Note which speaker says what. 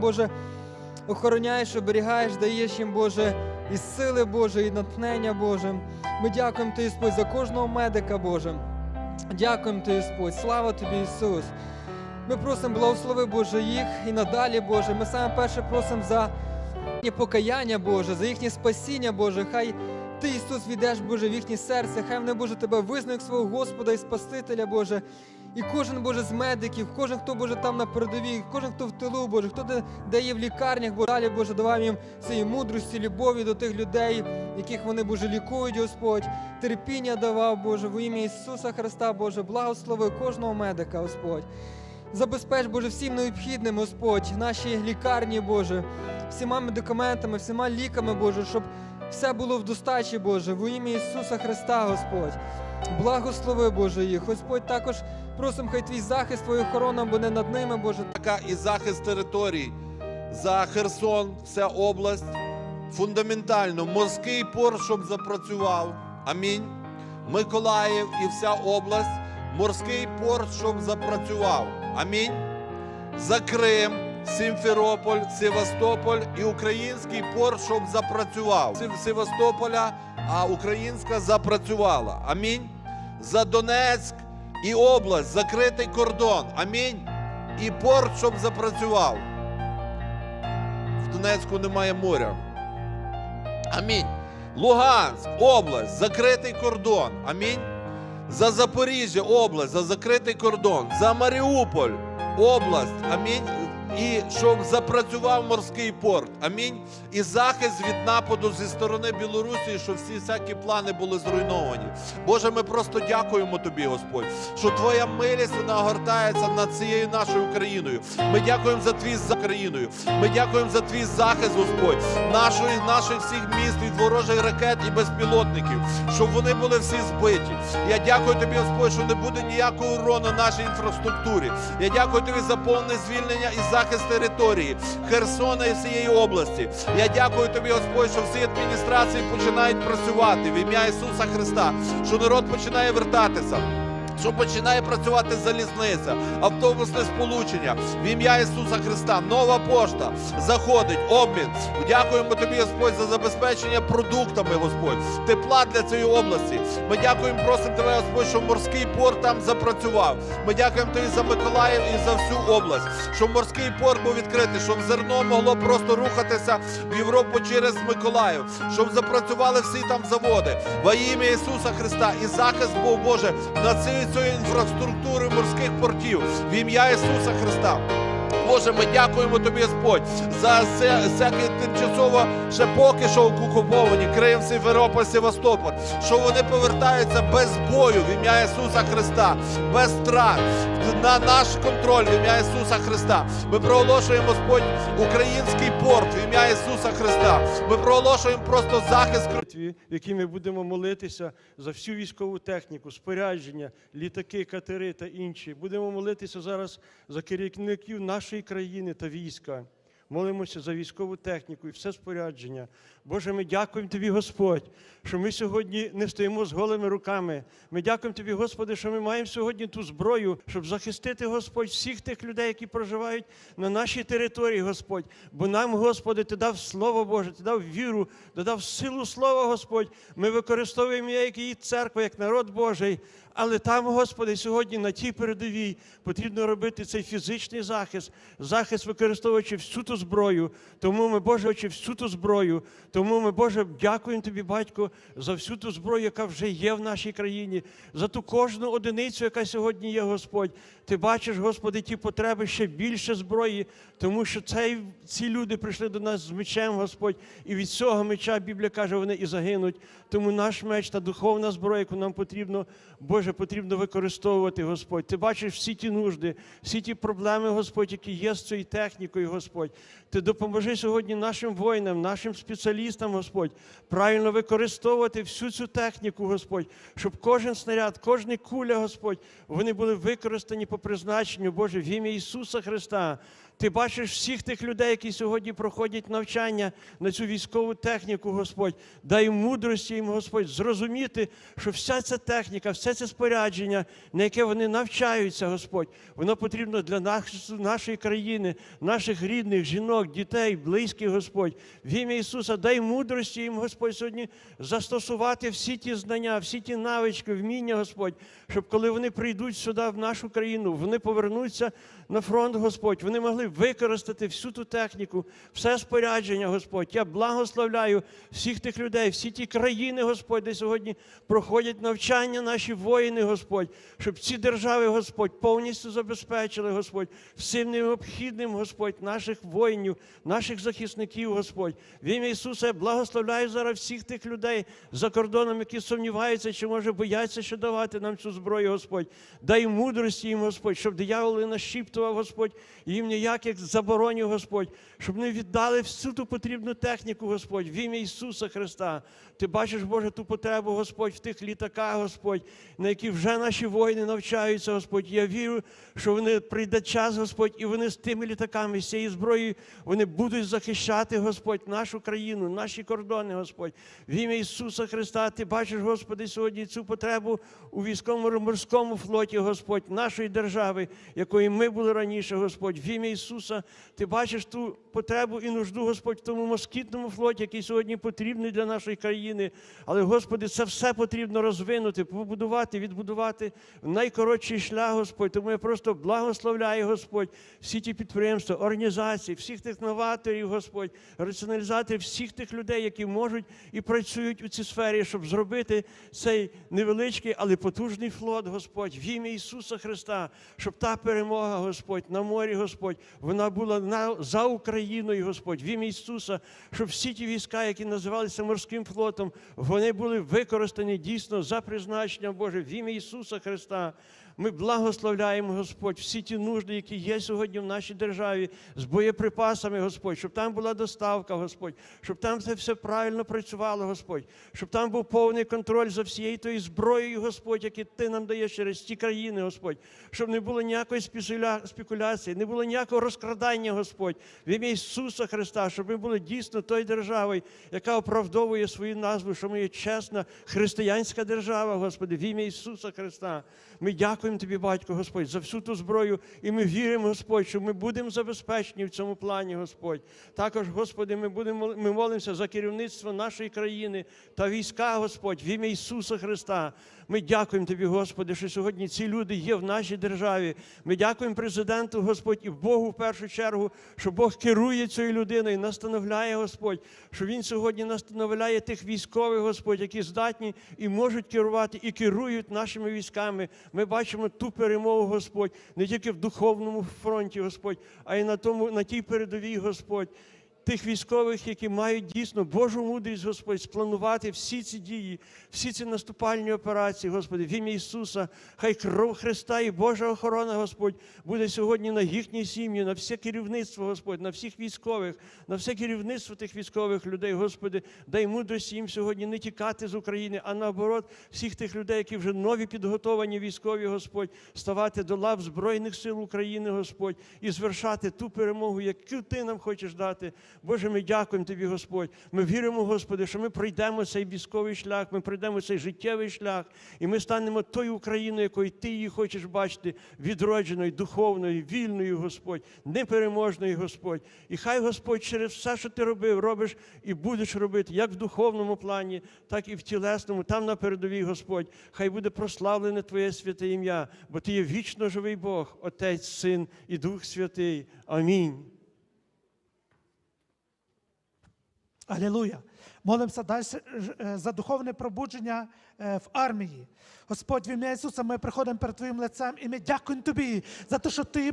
Speaker 1: Боже, охороняєш, оберігаєш, даєш їм, Боже, і сили Боже, і натхнення Боже. Ми дякуємо Тобі, Господь, за кожного медика, Боже. Дякуємо Тобі, Господь. Слава Тобі, Ісус. Ми просимо благослови Боже їх і надалі, Боже. Ми саме перше просимо за їхнє покаяння, Боже, за їхнє спасіння, Боже. Хай Ти, Ісус, війдеш, Боже, в їхнє серце. Хай вони, Боже, Тебе визнають свого Господа і Спасителя, Боже. І кожен, Боже, з медиків, кожен, хто, Боже, там на передовій, кожен, хто в тилу, Боже, хто де, де є в лікарнях, Боже, далі, Боже, давай їм цієї мудрості, любові до тих людей, яких вони, Боже, лікують, Господь. Терпіння давав, Боже, во ім'я Ісуса Христа, Боже, благослови кожного медика, Господь. Забезпеч, Боже, всім необхідним, Господь, наші лікарні, Боже, всіма медикаментами, всіма ліками, Боже, щоб все було в достачі, Боже, во ім'я Ісуса Христа, Господь. Благослови, Боже, їх. Господь, також просимо, хай твій захист, твоя охорона буде над ними, Боже.
Speaker 2: Така і захист територій за Херсон, вся область. Фундаментально морський порт, щоб запрацював. Амінь. Миколаїв і вся область. Морський порт, щоб запрацював. Амінь. За Крим, Сімферополь, Севастополь і український порт, щоб запрацював. Севастополя, а українська запрацювала. Амінь. За Донецьк і область, закритий кордон. Амінь. І порт, щоб запрацював. В Донецьку немає моря. Амінь. Луганськ, область, закритий кордон. Амінь. За Запоріжжя, область, за закритий кордон. За Маріуполь, область. Амінь. І щоб запрацював морський порт. Амінь. І захист від нападу зі сторони Білорусі, щоб всі всякі плани були зруйновані. Боже, ми просто дякуємо Тобі, Господь, що Твоя милість вона огортається над цією нашою Україною. Ми дякуємо за твій за країною. Ми дякуємо за твій захист, Господь, нашої, наших всіх міст від ворожих ракет і безпілотників, щоб вони були всі збиті. Я дякую тобі, Господь, що не буде ніякого урону нашій інфраструктурі. Я дякую тобі за повне звільнення і захист території Херсона і всієї області. Я дякую тобі, Господь, що всі адміністрації починають працювати в ім'я Ісуса Христа, що народ починає вертатися. Що починає працювати залізниця, автобусне сполучення в ім'я Ісуса Христа, нова пошта заходить, обмін. Дякуємо тобі, Господь, за забезпечення продуктами, Господь, тепла для цієї області. Ми дякуємо, просимо тебе, Господь, що морський порт там запрацював. Ми дякуємо тобі за Миколаїв і за всю область, щоб морський порт був відкритий, щоб зерно могло просто рухатися в Європу через Миколаїв, щоб запрацювали всі там заводи. Во ім'я Ісуса Христа і захист був Боже над цією цією інфраструктури морських портів в ім'я Ісуса Христа. Боже, ми дякуємо тобі, Господь, за всякі тимчасово ще поки що окуповані Крим, Сімферополь, Севастополь, що вони повертаються без бою в ім'я Ісуса Христа, без втрат на наш контроль в ім'я Ісуса Христа. Ми проголошуємо, Господь, український порт в ім'я Ісуса Христа. Ми проголошуємо просто захист
Speaker 3: в якій ми будемо молитися за всю військову техніку, спорядження, літаки, катери та інші. Будемо молитися зараз за керівників нашої країни та війська. Молимося за військову техніку і все спорядження. Боже, ми дякуємо Тобі, Господь, що ми сьогодні не стоїмо з голими руками. Ми дякуємо Тобі, Господи, що ми маємо сьогодні ту зброю, щоб захистити, Господь, всіх тих людей, які проживають на нашій території, Господь. Бо нам, Господи, Ти дав Слово Боже, Ти дав віру, Ти дав силу Слова, Господь. Ми використовуємо як її церкву, як народ Божий. Але там, Господи, сьогодні на тій передовій потрібно робити цей фізичний захист, захист, використовуючи всю ту зброю. Тому ми, Боже, очі всю ту зброю. Тому ми, Боже, дякуємо Тобі, Батько, за всю ту зброю, яка вже є в нашій країні, за ту кожну одиницю, яка сьогодні є, Господь. Ти бачиш, Господи, ті потреби ще більше зброї, тому що цей, ці люди прийшли до нас з мечем, Господь, і від цього меча Біблія каже, вони і загинуть. Тому наш меч та духовна зброя, яку нам потрібно, Боже, потрібно використовувати, Господь. Ти бачиш всі ті нужди, всі ті проблеми, Господь, які є з цією технікою, Господь. Ти допоможи сьогодні нашим воїнам, нашим спеціалістам, Господь, правильно використовувати всю цю техніку, Господь, щоб кожен снаряд, кожна куля, Господь, вони були використані по призначенню, Боже, в ім'я Ісуса Христа. Ти бачиш всіх тих людей, які сьогодні проходять навчання на цю військову техніку, Господь. Дай мудрості їм, Господь, зрозуміти, що вся ця техніка, все це спорядження, на яке вони навчаються, Господь, воно потрібно для нашої країни, наших рідних, жінок, дітей, близьких, Господь. В ім'я Ісуса, дай мудрості їм, Господь, сьогодні застосувати всі ті знання, всі ті навички, вміння, Господь, щоб коли вони прийдуть сюди, в нашу країну, вони повернуться на фронт, Господь, вони могли використати всю ту техніку, все спорядження, Господь. Я благословляю всіх тих людей, всі ті країни, Господь, де сьогодні проходять навчання наші воїни, Господь, щоб ці держави, Господь, повністю забезпечили, Господь, всім необхідним, Господь, наших воїнів, наших захисників, Господь. В ім'я Ісуса я благословляю зараз всіх тих людей за кордоном, які сумніваються, чи може бояться ще давати нам цю зброю, Господь. Дай мудрості їм, Господь, щоб диявол не нашіптував, Господь, їм ніяких заборонів, Господь, щоб не віддали всю ту потрібну техніку, Господь, в ім'я Ісуса Христа. Ти бачиш, Боже, ту потребу, Господь, в тих літаках, Господь, на які вже наші воїни навчаються, Господь. Я вірю, що вони прийде час, Господь, і вони з тими літаками, з цією зброєю, вони будуть захищати, Господь, нашу країну, наші кордони, Господь. В ім'я Ісуса Христа, ти бачиш, Господи, сьогодні цю потребу у військово-морському флоті, Господь, нашої держави, якої ми були раніше, Господь. В ім'я ти бачиш ту потребу і нужду, Господь, в тому москітному флоті, який сьогодні потрібний для нашої країни. Але, Господи, це все потрібно розвинути, побудувати, відбудувати найкоротший шлях, Господь. Тому я просто благословляю, Господь, всі ті підприємства, організації, всіх тих новаторів, Господь, раціоналізаторів, всіх тих людей, які можуть і працюють у цій сфері, щоб зробити цей невеличкий, але потужний флот, Господь, в ім'я Ісуса Христа, щоб та перемога, Господь, на морі, Господь, вона була на, за Україною, Господь, в ім'я Ісуса, щоб всі ті війська, які називалися морським флотом, вони були використані дійсно за призначенням Боже, в ім'я Ісуса Христа. Ми благословляємо, Господь, всі ті нужди, які є сьогодні в нашій державі, з боєприпасами, Господь, щоб там була доставка, Господь, щоб там це все правильно працювало, Господь, щоб там був повний контроль за всією тою зброєю, Господь, яку Ти нам даєш через ті країни, Господь, щоб не було ніякої спекуляції, не було ніякого розкрадання, Господь, в ім'я Ісуса Христа, щоб ми були дійсно тою державою, яка оправдовує свою назву, що ми є чесна християнська держава, Господи, в ім'я Ісуса Христа. Ми дякуємо Тобі, Батько, Господь, за всю ту зброю, і ми віримо, Господь, що ми будемо забезпечені в цьому плані, Господь. Також, Господи, ми будемо ми молимося за керівництво нашої країни та війська, Господь, в ім'я Ісуса Христа. Ми дякуємо Тобі, Господи, що сьогодні ці люди є в нашій державі. Ми дякуємо президенту, Господь, і Богу в першу чергу, що Бог керує цією людиною, настановляє, Господь, що Він сьогодні настановляє тих військових, Господь, які здатні і можуть керувати, і керують нашими військами. Ми бачимо ту перемогу, Господь, не тільки в духовному фронті, Господь, а й на тому, на тій передовій, Господь. Тих військових, які мають дійсно Божу мудрість, Господь, спланувати всі ці дії, всі ці наступальні операції, Господи, в ім'я Ісуса, хай кров Христа і Божа охорона, Господь, буде сьогодні на їхній сім'ї, на все керівництво, Господь, на всіх військових, на все керівництво тих військових людей, Господи, дай мудрості їм сьогодні не тікати з України, а наоборот, всіх тих людей, які вже нові підготовані військові, Господь, ставати до лав Збройних сил України, Господь, і звершати ту перемогу, яку Ти нам хочеш дати. Боже, ми дякуємо Тобі, Господь. Ми віримо, Господи, що ми пройдемо цей військовий шлях, ми пройдемо цей життєвий шлях, і ми станемо тою Україною, якою Ти її хочеш бачити, відродженою, духовною, вільною, Господь, непереможною, Господь. І хай Господь через все, що ти робив, робиш і будеш робити, як в духовному плані, так і в тілесному, там на передовій, Господь. Хай буде прославлене Твоє святе ім'я, бо Ти є вічно живий Бог, Отець, Син і Дух Святий. Амінь.
Speaker 4: Алілуя. Молимося далі е, за духовне пробудження е, в армії. Господь, в ім'я Ісуса, ми приходимо перед Твоїм лицем і ми дякуємо Тобі за те, що Ти